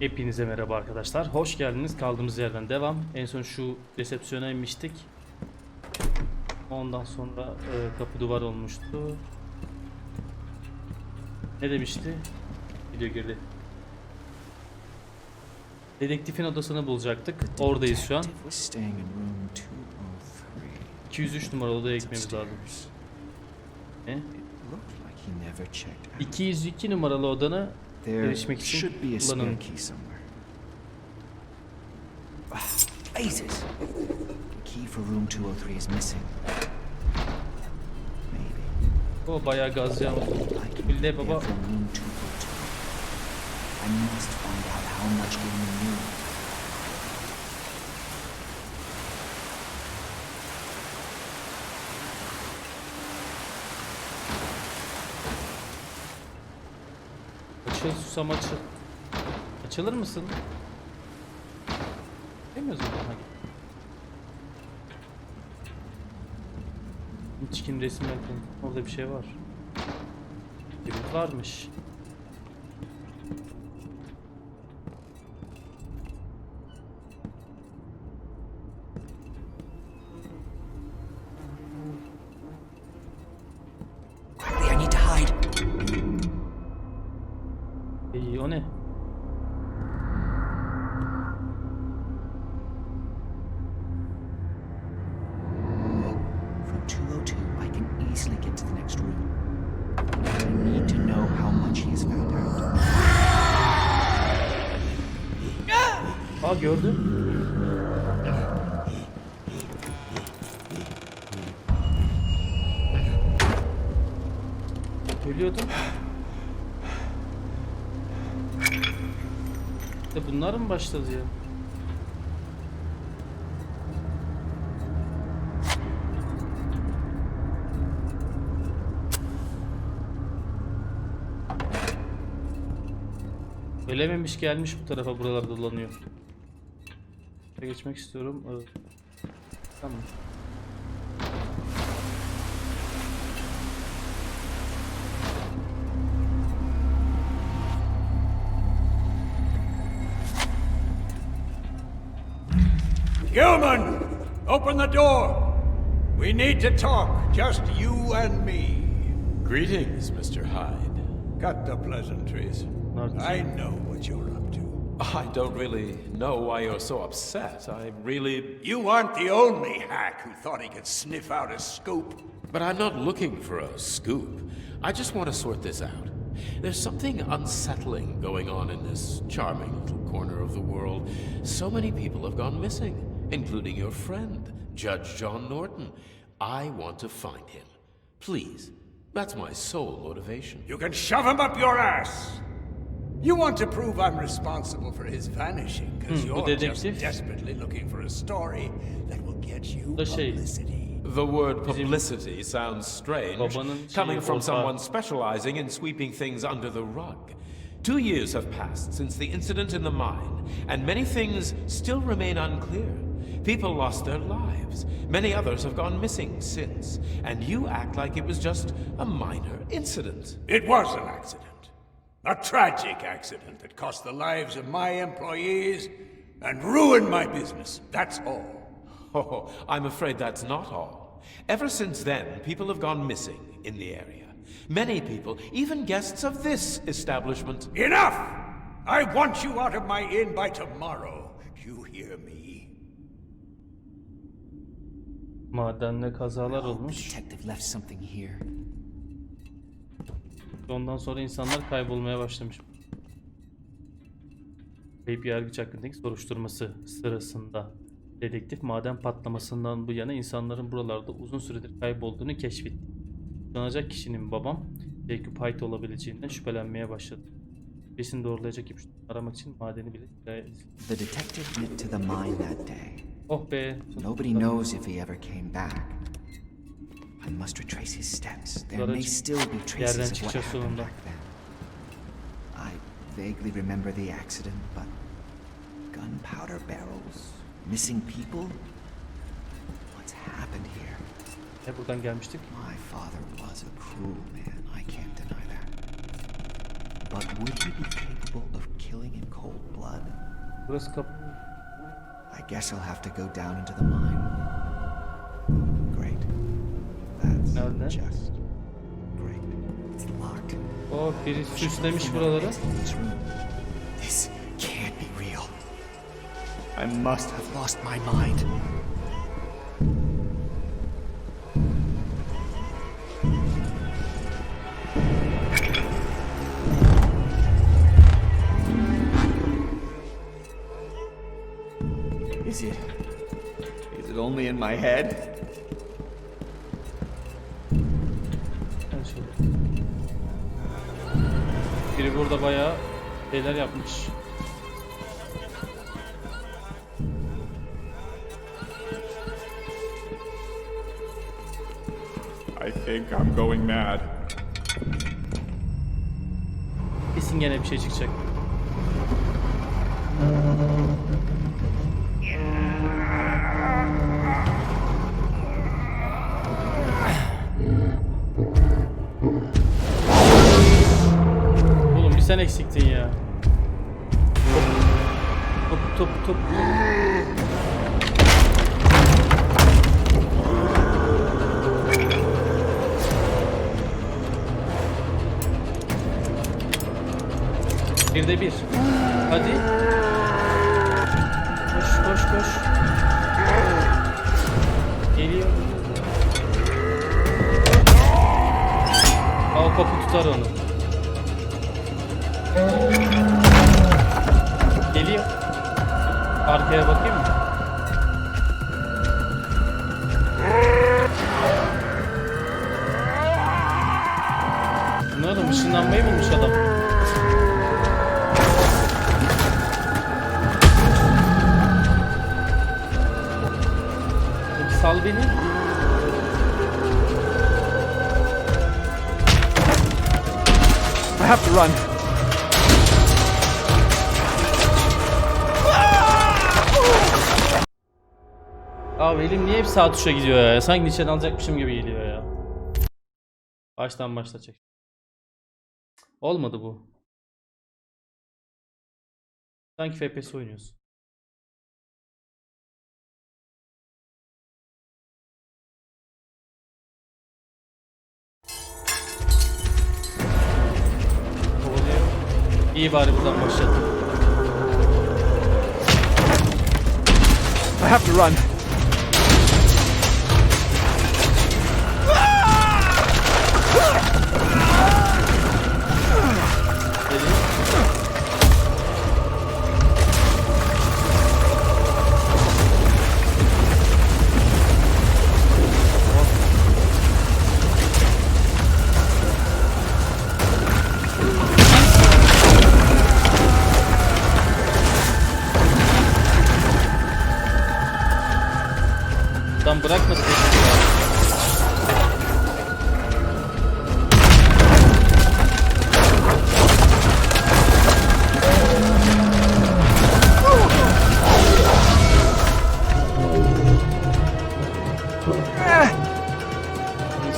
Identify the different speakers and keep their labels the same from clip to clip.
Speaker 1: Hepinize merhaba arkadaşlar. Hoş geldiniz. Kaldığımız yerden devam. En son şu resepsiyona inmiştik. Ondan sonra e, kapı duvar olmuştu. Ne demişti? Video girdi. Dedektifin odasını bulacaktık. Oradayız şu an.
Speaker 2: Detective was staying in room 203.
Speaker 1: 203 numaralı odaya gitmemiz lazım. Ne?
Speaker 2: It looked like he never checked out.
Speaker 1: 202 numaralı odanı erişmek için kullanın.
Speaker 2: somewhere. Ah! The key for room 203 is missing.
Speaker 1: O bayağı gaz yağmur.
Speaker 2: I can
Speaker 1: Bir de
Speaker 2: get
Speaker 1: baba
Speaker 2: 202. I must find out how much Gilman knew.
Speaker 1: Açıl susam açıl. Açılır mısın? Demiyoruz mu? Hadi. Hiç kim resim yapın. Orada bir şey var. Evet varmış.
Speaker 2: Has found out.
Speaker 1: Aa gördüm. Ölüyordum. İşte bunlar mı başladı ya? Ölememiş gelmiş bu tarafa buralarda dolanıyor. Geçmek istiyorum. Evet. Tamam.
Speaker 3: Gilman, open the door. We need to talk, just you and me.
Speaker 4: Greetings, Mr. Hyde.
Speaker 3: Cut the pleasantries.
Speaker 1: Not
Speaker 3: I know what you're up to.
Speaker 4: I don't really know why you're so upset. I really.
Speaker 3: You aren't the only hack who thought he could sniff out a scoop.
Speaker 4: But I'm not looking for a scoop. I just want to sort this out. There's something unsettling going on in this charming little corner of the world. So many people have gone missing, including your friend, Judge John Norton. I want to find him. Please. That's my sole motivation.
Speaker 3: You can shove him up your ass. You want to prove I'm responsible for his vanishing because
Speaker 1: Hmm,
Speaker 3: you're just
Speaker 1: dedektif.
Speaker 3: desperately looking for a story that will get you
Speaker 1: da şey-
Speaker 3: publicity.
Speaker 4: The word publicity sounds strange, coming from someone specializing in sweeping things under the rug. Two years have passed since the incident in the mine, and many things still remain unclear. People lost their lives. Many others have gone missing since, and you act like it was just a minor incident.
Speaker 3: It was an accident. A tragic accident that cost the lives of my employees and ruined my business. That's all.
Speaker 4: Oh, I'm afraid that's not all. Ever since then, people have gone missing in the area. Many people, even guests of this establishment,
Speaker 3: Enough! I want you out of my inn by tomorrow. Do you hear me?
Speaker 1: Madende kazalar olmuş. Ondan sonra insanlar kaybolmaya başlamış. Kayıp yargıç hakkındaki soruşturması sırasında dedektif maden patlamasından bu yana insanların buralarda uzun süredir kaybolduğunu keşfetti. Tutanacak kişinin babam Jacob Hyde olabileceğinden şüphelenmeye başladı. Birisini doğrulayacak ipuçlarını aramak için madeni bile
Speaker 2: The detective went to the mine that day.
Speaker 1: Oh be.
Speaker 2: Nobody knows if he ever came back. I must retrace his steps. There may still be traces of what happened back then. I vaguely remember the accident, but gunpowder barrels, missing people. What's happened here?
Speaker 1: Buradan gelmiştik.
Speaker 2: My father was a cruel man. I can't deny that. But would he be capable of killing in cold blood? blood.
Speaker 1: Burası kapı.
Speaker 2: I guess I'll have to go down into the mine. Great. That's
Speaker 1: Nerede?
Speaker 2: just great. It's locked.
Speaker 1: O biri süslemiş buraları.
Speaker 2: This can't be real. I must have lost my mind. Only in my head?
Speaker 1: Biri burada bayağı şeyler yapmış.
Speaker 5: I think I'm going mad.
Speaker 1: Kesin gene bir şey çıkacak. Sen eksiktin ya. Top top top. top. Bir de bir. Hadi. Koş koş koş. Geliyor. O kapı tutar onu. Geliyor. Arkaya bakayım mı? Ne oğlum ışınlanmayı bulmuş adam. Sal beni.
Speaker 2: I have to run.
Speaker 1: Abi elim niye hep sağ tuşa gidiyor ya? Sanki nişan alacakmışım gibi geliyor ya. Baştan başlayacak. Olmadı bu. Sanki FPS oynuyorsun. İyi bari buradan başladı.
Speaker 2: I have to run.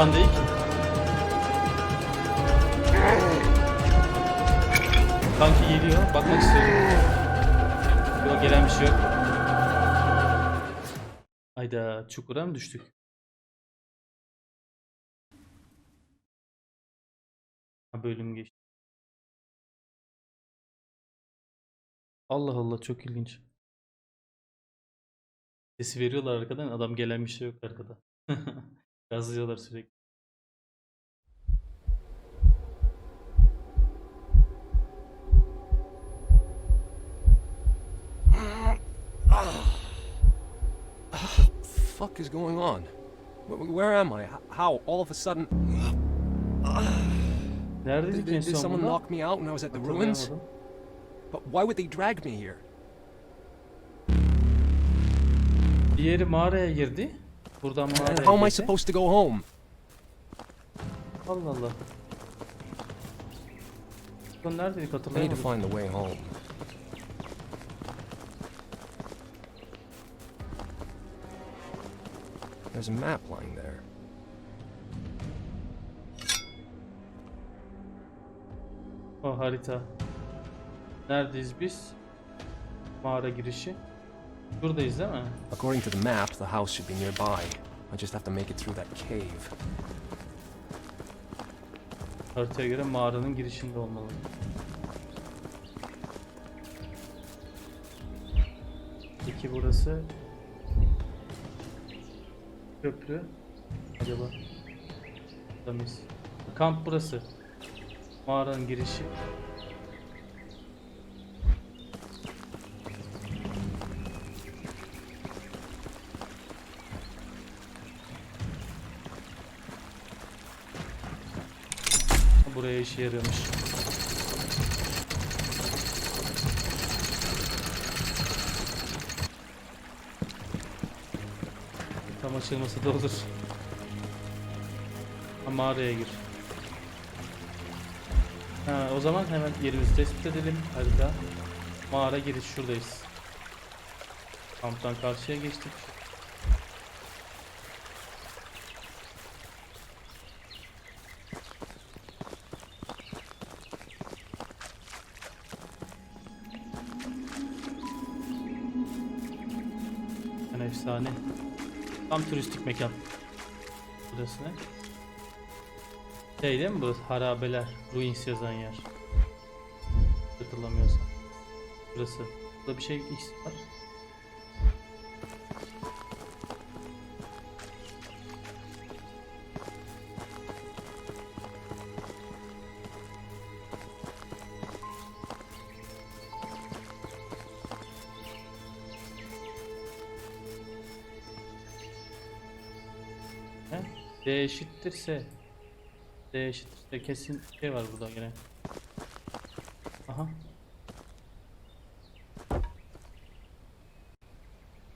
Speaker 1: İnsan değil ki. Sanki geliyor. Bakmak istiyorum. Yok gelen bir şey yok. Ayda çukura mı düştük? Ha bölüm geçti. Allah Allah çok ilginç. Sesi veriyorlar arkadan adam gelen bir şey yok arkada. Gazlıyorlar sürekli.
Speaker 6: fuck is going on? Wh- Where am I? How? All of a sudden,
Speaker 1: Neredeydik
Speaker 6: did, did someone knock me out when I was at the ruins? But why would they drag me here?
Speaker 1: Diğeri mağaraya girdi. Buradan
Speaker 6: And
Speaker 1: mağaraya
Speaker 6: how am I supposed to go home?
Speaker 1: Allah Allah. Lan neredeydik
Speaker 6: I need to
Speaker 1: hatırlayamadım.
Speaker 6: find the way home. There's a map lying there.
Speaker 1: O harita. Neredeyiz biz? Mağara girişi. Buradayız değil mi?
Speaker 6: According to the map, the house should be nearby. I just have to make it through that cave.
Speaker 1: Haritaya göre mağaranın girişinde olmalı. Peki burası köprü. Acaba Burada mıyız? Kamp burası. Mağaranın girişi. Buraya işe yarıyormuş. Tam açılması da olur. Mağaraya gir. Ha, o zaman hemen yerimizi tespit edelim. Harita. Mağara giriş şuradayız. Kamptan karşıya geçtik. Tam turistik mekan. Burası ne? Şey değil mi burası? Harabeler. Ruins yazan yer. Hatırlamıyorsam. Burası. Burada bir şey var. He? D eşittirse D eşittirse kesin şey var burada yine. Aha.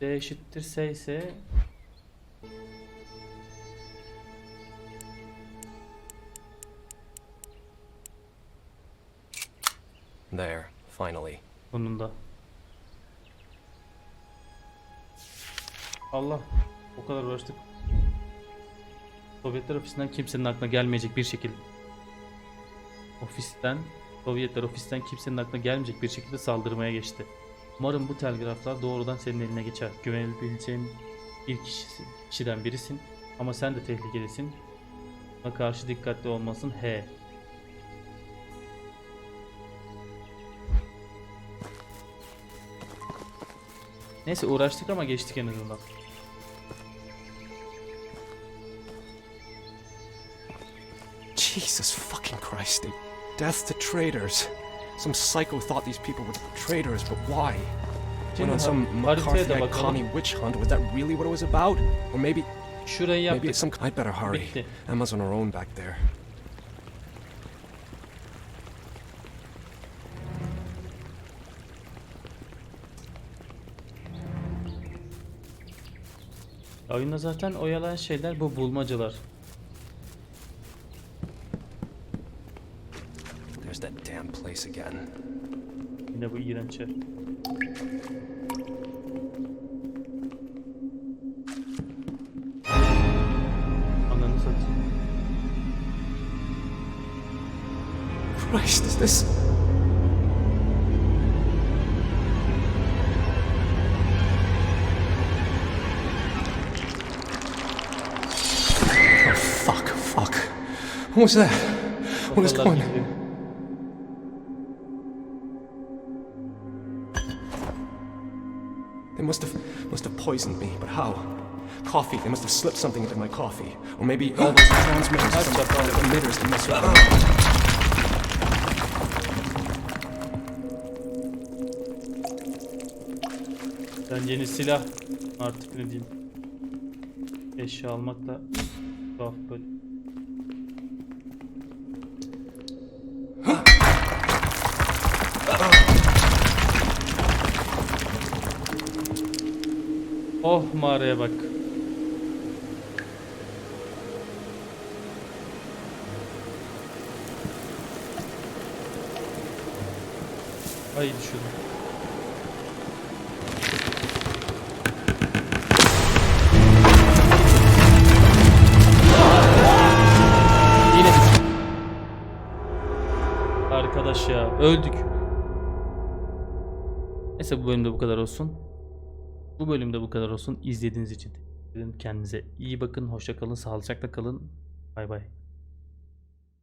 Speaker 1: D eşittirse ise
Speaker 6: There, finally.
Speaker 1: sonunda. Allah o kadar uğraştık. Sovyetler ofisinden kimsenin aklına gelmeyecek bir şekilde ofisten Sovyetler ofisten kimsenin aklına gelmeyecek bir şekilde saldırmaya geçti. Umarım bu telgraflar doğrudan senin eline geçer. Güvenebileceğin bir kişisi, kişiden birisin ama sen de tehlikelisin. Buna karşı dikkatli olmasın. H. Neyse uğraştık ama geçtik en azından.
Speaker 6: Jesus fucking Christ. They, death to traitors. Some psycho thought these people were traitors, but why? Went on some McCarthyite commie witch hunt. Was that really what it was about? Or maybe,
Speaker 1: Şurayı
Speaker 6: maybe it's some. I'd better hurry.
Speaker 1: Bitti.
Speaker 6: Emma's on her own back there.
Speaker 1: Oyunda zaten oyalayan şeyler bu bulmacalar.
Speaker 6: There's that damn place again.
Speaker 1: Yine bu iğrenç yer. Ananı.
Speaker 6: Christ, is this? Oh, fuck, oh, fuck. What was that? What is going
Speaker 1: gidiyor.
Speaker 6: Poisoned me, but how? Coffee. They must have slipped something into my coffee, or maybe all those transmitters, some
Speaker 1: the
Speaker 6: emitters to mess with. them.
Speaker 1: Ben yeni silah artık ne diyeyim. Eşya almak da tuhaf böyle. Oh mağaraya bak. Ay düşürdüm. Yine. Arkadaş ya öldük. Neyse bu bölümde bu kadar olsun. Bu bölümde bu kadar olsun. İzlediğiniz için. Kendinize iyi bakın. Hoşça kalın. Sağlıcakla kalın. Bay bay.